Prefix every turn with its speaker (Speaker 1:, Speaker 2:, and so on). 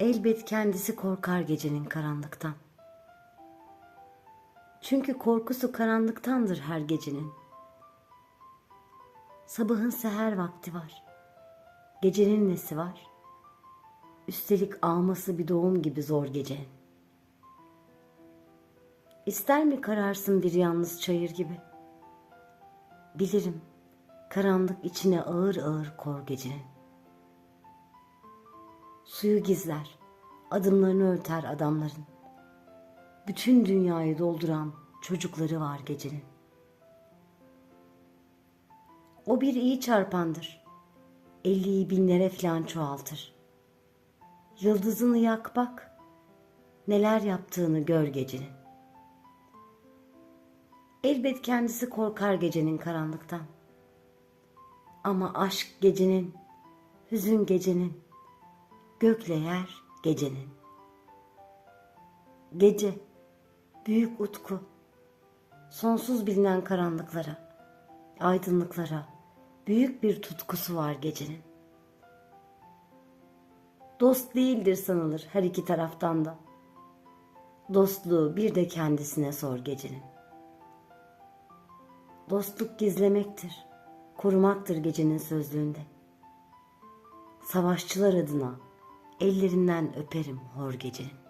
Speaker 1: Elbet kendisi korkar gecenin karanlıktan. Çünkü korkusu karanlıktandır her gecenin. Sabahın seher vakti var. Gecenin nesi var? Üstelik alması bir doğum gibi zor gecenin. İster mi kararsın bir yalnız çayır gibi? Bilirim karanlık içine ağır ağır kor gecenin. Suyu gizler, adımlarını örter adamların. Bütün dünyayı dolduran çocukları var gecenin. O bir iyi çarpandır. Elliyi binlere filan çoğaltır. Yıldızını yak bak, neler yaptığını gör gecenin. Elbet kendisi korkar gecenin karanlıktan. Ama aşk gecenin, hüzün gecenin, gökle yer gecenin. Gece, büyük utku, sonsuz bilinen karanlıklara, aydınlıklara büyük bir tutkusu var gecenin. Dost değildir sanılır her iki taraftan da. Dostluğu bir de kendisine sor gecenin. Dostluk gizlemektir, korumaktır gecenin sözlüğünde. Savaşçılar adına ellerinden öperim hor gecenin.